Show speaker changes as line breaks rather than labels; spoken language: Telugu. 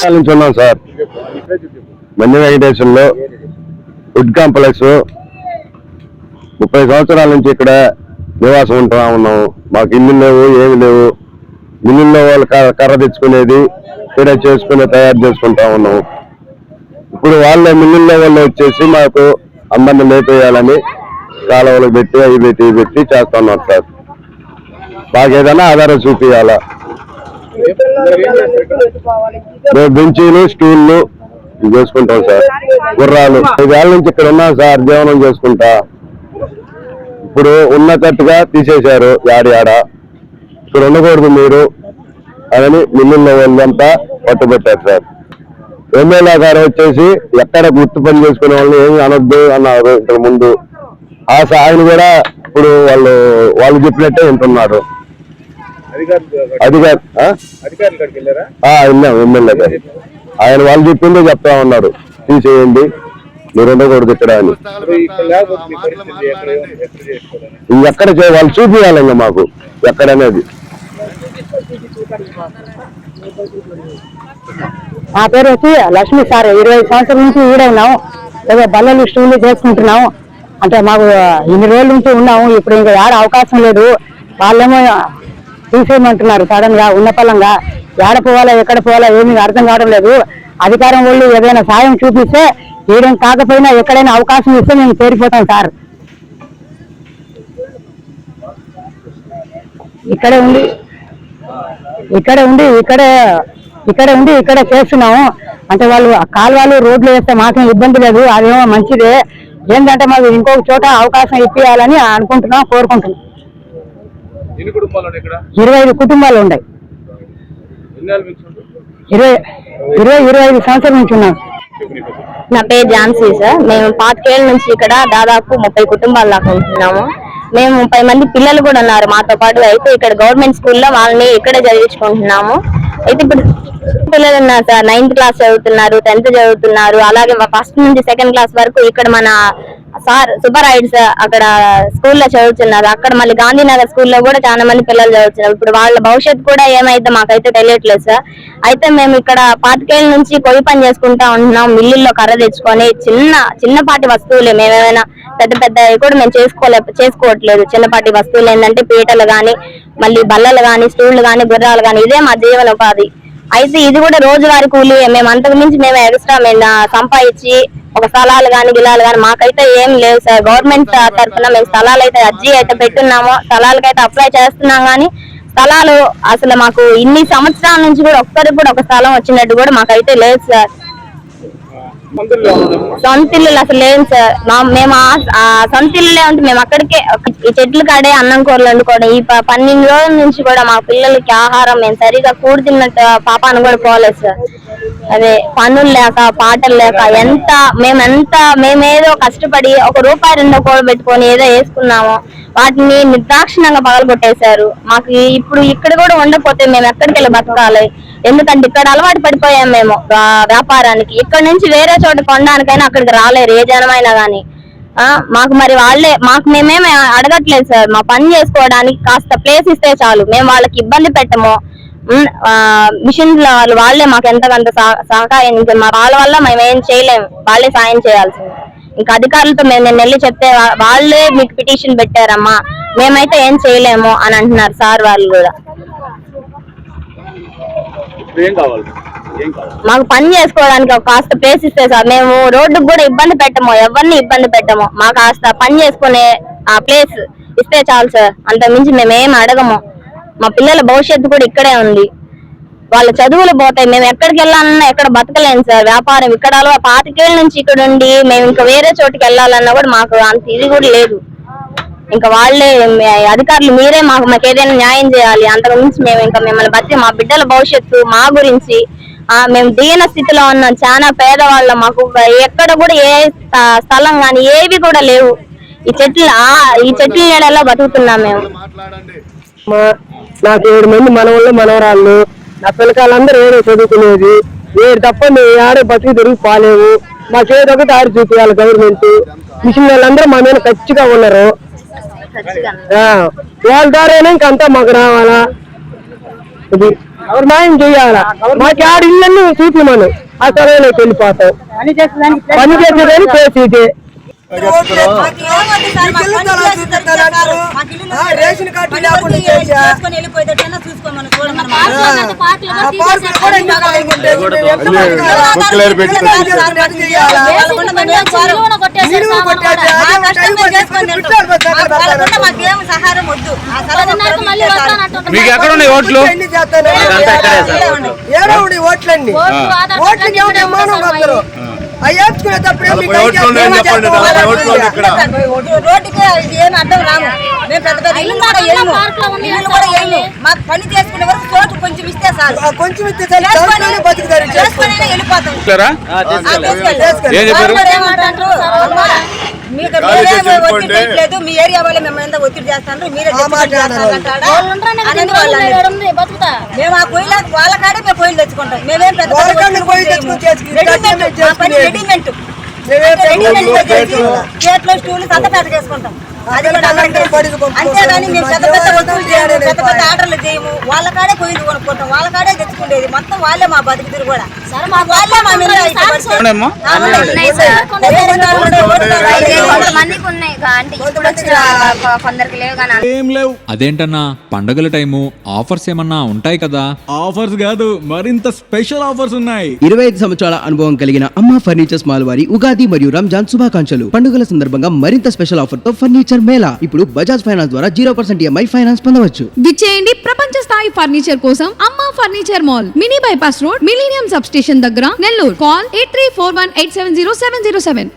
సంవత్సరాల నుంచి ఉన్నాం సార్. మంది వెంకటేశ్వర్లో వుడ్ కాంప్లెక్స్ ముప్పై సంవత్సరాల నుంచి ఇక్కడ నివాసం ఉంటా ఉన్నాము. మాకు ఇల్లు లేవు ఏమి లేవు. ఇల్లుల్లో వాళ్ళు కర్ర తెచ్చుకునేది ఇక్కడ చేసుకుని తయారు చేసుకుంటా ఉన్నాము. ఇప్పుడు వాళ్ళే మిల్లుల్లో వాళ్ళు వచ్చేసి మాకు అందరిని లేపేయాలని కాలువలు పెట్టి అవి పెట్టి ఇవి పెట్టి చేస్తా ఉన్నారు సార్. మాకు ఏదైనా ఆధారం చూపించాలా బెంచీలు స్టూళ్ళు చేసుకుంటాం సార్. గుర్రాలు. ఐదేళ్ళ నుంచి ఇక్కడ ఉన్నాం సార్ జీవనం చేసుకుంటా. ఇప్పుడు ఉన్నట్టుగా తీసేశారు యాడి ఆడ. ఇక్కడ ఉండకూడదు మీరు అని మిల్లుల్లో వాళ్ళంతా పట్టుబట్టారు సార్. ఎమ్మెల్యే గారు వచ్చేసి ఎక్కడ గుర్తు పని చేసుకునే వాళ్ళని ఏమి అనొద్దు అన్నారు ఇంతకు ముందు. ఆ సాయిని కూడా ఇప్పుడు వాళ్ళు వాళ్ళు చెప్పినట్టే వింటున్నారు అధికారి ఆ?
అధికారుల కాడికి వెళ్ళారా
ఆ, వెళ్ళాం ఎమ్మెల్యే గారు. ఆయన వాళ్ళు చెప్పిందే చెప్తా ఉన్నారు. తీసేయండి మీరు ఉండకూడదు ఇక్కడ అని
మీ ఎక్కడ
వాళ్ళు చూపించాలి ఇంకా మాకు ఎక్కడనేది.
నా పేరు వచ్చి లక్ష్మి సార్ ఇరవై సంవత్సరాల నుంచి ఈడే ఉన్నాం ఏదో బల్లలు స్టూలు చేసుకుంటున్నాం అంటే మాకు ఇన్ని రోజుల నుంచి ఉన్నాము ఇప్పుడు ఇంకా ఏడ అవకాశం లేదు. వాళ్ళేమో తీసేయమంటున్నారు. సడన్గా ఉన్న పలంగా ఏడ పోవాలా ఎక్కడ పోవాలా ఏమీ అర్థం కావడం లేదు. అధికారం వాళ్ళు ఏదైనా సాయం చూపిస్తే ఈడేం కాకపోయినా ఎక్కడైనా అవకాశం ఇస్తే మేము చేరిపోతాం సార్. ఇక్కడే ఉండి ఇక్కడే ఉండి ఇక్కడే ఇక్కడే ఉండి ఇక్కడే చేస్తున్నాము. అంటే వాళ్ళు కాలువలు రోడ్లు వేస్తే మాకేం ఇబ్బంది లేదు అదేమో మంచిదే. ఏంటంటే మాకు ఇంకొక చోట అవకాశం ఇప్పించాలని అనుకుంటున్నాం కోరుకుంటున్నాం.
ఎన్ని కుటుంబాలు ఇక్కడ?
ఇరవై ఐదు కుటుంబాలు ఉన్నాయి? ఇరవై ఇరవై ఇరవై ఐదు సంవత్సరాల నుంచి ఉన్నాం.
నా
పేరు ఝాన్సీ సార్. మేము పాతికేళ్ళ నుంచి ఇక్కడ దాదాపు ముప్పై కుటుంబాలు దాకా ఉంటున్నాము. మేము ముప్పై మంది పిల్లలు కూడా ఉన్నారు మాతో పాటు. అయితే ఇక్కడ గవర్నమెంట్ స్కూల్లో వాళ్ళని ఇక్కడే చదివించుకుంటున్నాము. అయితే ఇప్పుడు పిల్లలు ఉన్నారు సార్ నైన్త్ క్లాస్ చదువుతున్నారు టెన్త్ చదువుతున్నారు. అలాగే ఫస్ట్ నుంచి సెకండ్ క్లాస్ వరకు ఇక్కడ మన సార్ సుబ్బరాయుడు సార్. అక్కడ స్కూల్లో చదువుతున్నారు. అక్కడ మళ్ళీ గాంధీనగర్ స్కూల్లో కూడా చాలా మంది పిల్లలు చదువుతున్నారు. ఇప్పుడు వాళ్ళ భవిష్యత్తు కూడా ఏమైతే మాకైతే తెలియట్లేదు సార్. అయితే మేము ఇక్కడ పాతికేళ్ళ నుంచి కొయ్యి పని చేసుకుంటా ఉంటున్నాం. మిల్లుల్లో కర్ర తెచ్చుకొని చిన్న చిన్నపాటి వస్తువులే. మేమేమైనా పెద్ద పెద్ద కూడా మేము చేసుకోలే చేసుకోవట్లేదు. చిన్నపాటి వస్తువులు ఏంటంటే పీటలు కానీ మళ్ళీ బల్లలు కానీ స్టూళ్ళు కానీ గుర్రాలు కానీ ఇదే మా జీవనోపాధి అయితే ఇది కూడా రోజువారి కూలి మేము అంతకు మించి మేము ఎక్స్ట్రా మేము సంపాదించి ఒక స్థలాలు కానీ గిలాలు కానీ మాకైతే ఏం లేవు సార్ గవర్నమెంట్ తరఫున మేము స్థలాలు అయితే అర్జీ అయితే పెట్టున్నాము స్థలాలకైతే అప్లై చేస్తున్నాం కానీ స్థలాలు అసలు మాకు ఇన్ని సంవత్సరాల నుంచి కూడా ఒక్కరికి కూడా ఒక స్థలం వచ్చినట్టు కూడా మాకైతే లేదు సార్. సొంత ఇల్లు అసలు లేదు సార్. మా- మేము సొంత ఇల్లులే ఉంటే మేము అక్కడికే ఈ చెట్లు కాడే అన్నం కూరలు వండుకోవడం ఈ పన్నెండు రోజుల నుంచి కూడా మా పిల్లలకి ఆహారం మేము సరిగా కూడి తిన్నట్టు పాపాను కూడా పోలేదు సార్. అదే పనులు లేక పాటలు లేక ఎంత మేమెంత మేమేదో కష్టపడి ఒక రూపాయి రెండో కూడబెట్టుకొని ఏదో వేసుకున్నామో వాటిని నిర్దాక్షిణంగా పగలగొట్టేశారు. మాకు ఇప్పుడు ఇక్కడ కూడా ఉండకపోతే మేము ఎక్కడికి వెళ్ళి బతకాలి? ఎందుకంటే ఇక్కడ అలవాటు పడిపోయాం మేము వ్యాపారానికి. ఇక్కడ నుంచి వేరే చోట కొనడానికైనా అక్కడికి రాలేరు ఏ జనమైనా కానీ మాకు మరి వాళ్ళే మాకు మేమేమి అడగట్లేదు సార్. మా పని చేసుకోవడానికి కాస్త ప్లేస్ ఇస్తే చాలు. మేము వాళ్ళకి ఇబ్బంది పెట్టము. మిషన్ వాళ్ళు వాళ్ళే మాకు ఎంతకంత సహకారం మా వాళ్ళ వల్ల మేము ఏం చేయలేము వాళ్ళే సాయం చేయాల్సింది. ఇంకా అధికారులతో మేము నేను వెళ్ళి చెప్తే వాళ్ళే మీకు పిటిషన్ పెట్టారమ్మా. మేమైతే ఏం చేయలేము అని అంటున్నారు సార్ వాళ్ళు కూడా. మాకు పని చేసుకోవడానికి ఒక కాస్త ప్లేస్ ఇస్తే సార్. మేము రోడ్డుకు కూడా ఇబ్బంది పెట్టము. ఎవరిని ఇబ్బంది పెట్టము. మాకు కాస్త పని చేసుకునే ఆ ప్లేస్ ఇస్తే చాలు సార్. అంత మించి మేము ఏం అడగము. మా పిల్లల భవిష్యత్తు కూడా ఇక్కడే ఉంది. వాళ్ళ చదువులు పోతాయి. మేము ఎక్కడికి వెళ్ళాలన్నా ఎక్కడ బతకలేము సార్. వ్యాపారం ఇక్కడ పాతికేళ్ళ నుంచి ఇక్కడ ఉండి మేము ఇంకా వేరే చోటుకి వెళ్ళాలన్నా కూడా మాకు అంత ఇది కూడా లేదు. ఇంకా వాళ్ళే అధికారులు మీరే మాకు మాకు ఏదైనా న్యాయం చేయాలి. అంతకు మించి మేము ఇంకా మిమ్మల్ని బట్టి మా బిడ్డల భవిష్యత్తు మా గురించి ఆ మేము దీన స్థితిలో ఉన్నాం చాలా పేదవాళ్ళం. మాకు ఎక్కడ కూడా ఏ స్థ- స్థలం కానీ ఏవి కూడా లేవు. ఈ చెట్లు ఈ చెట్ల నీడలో బతుకుతున్నాం మేము.
మా- నాకు ఏడు మంది మనవాళ్ళు మనవరాళ్ళు నా పిల్లకాయలందరూ ఏదో చదువుకునేది. ఏడు తప్ప మేము ఏడో బతుకు తిరిగి పోలేము మా చేతి ఒకటి ఆడి చూపించాలి గవర్నమెంట్. మిషన్ వాళ్ళందరూ మా మీద ఖచ్చితంగా ఉన్నారు. ఆ, వాళ్ళ ద్వారానే ఇంకంతా మాకు రావాలా? ఇది ఎవరు మాయం చేయాలా? మాకు ఆడ ఇళ్ళన్నీ చూపిమను. ఆ సరైన వెళ్ళిపోతాం. పని చేసేదని చేసేది.
Ration card.
మీకు. ఎక్కడ ఉన్నాయి ఓట్లు?
ఎన్ని చేస్తాను? ఏడో ఉండి ఓట్లన్నీ. ఓట్లకి ఏమిటి అమ్మానం వస్తారు అవి వేసుకునేటప్పుడు ఏమి
నలభై ఓట్లు ఉన్నాయని ఇక్కడ.
రోడ్డుకి ఏమి అడ్డం రాము మేము పెద్ద పెద్ద ఇల్లు కూడా వేయము ఇల్లు కూడా వేయము మాకు పని చేసుకునే వరకు చోటు కొంచెం ఇస్తే సార్
కొంచెం ఇస్తే బతుకుతారు.
వెళ్ళిపోతాం.
ఏం చెప్పారు?
మీకు
చేసి
ఒత్తిడి మీ ఏరియా వాళ్ళు మిమ్మల్ని ఎంత ఒత్తిడి చేస్తారు మీరే. మేము ఆ పొయ్యిల వాళ్ళ కాడే మేము పొయ్యిలు తెచ్చుకుంటాం. మేమేం పెద్ద పెద్ద రెడీమేడ్. రెడీమేడ్
పెద్ద
చేతిలో స్టూల్ సంతపేట చేసుకుంటాం అంతేగాని మేము పెద్ద పెద్ద వస్తువులు చేయము
చేయడం
పెద్ద పెద్ద. ఆర్డర్లు చేయము. వాళ్ళ కాడే పొయ్యిలు కొనుక్కుంటాం వాళ్ళ కాడే తెచ్చుకునేది మొత్తం వాళ్ళే మా బతుకుతురు కూడా. వాళ్ళే మా మీద
అదేంటన్నా? పండగల టైము ఆఫర్స్ ఏమన్నా ఉంటాయి కదా?
ఆఫర్స్ కాదు మరింత స్పెషల్ ఆఫర్స్ ఉన్నాయి.
ఇరవై ఐదు సంవత్సరాల అనుభవం కలిగిన అమ్మ ఫర్నిచర్స్ మాల్ వారి ఉగాది మరియు రంజాన్ శుభాకాంక్షలు. పండుగల సందర్భంగా మరింత స్పెషల్ ఆఫర్తో ఫర్నిచర్ మేళా. ఇప్పుడు బజాజ్ ఫైనాన్స్ ద్వారా జీరో పర్సెంట్ ఈఎంఐ ఫైనాన్స్ పొందవచ్చు.
విచ్చేయండి ప్రపంచ స్థాయి ఫర్నిచర్ కోసం Amma furniture mall. Mini bypass road millennium substation దగ్గర Nellore. Call eight three four one eight seven zero seven zero seven.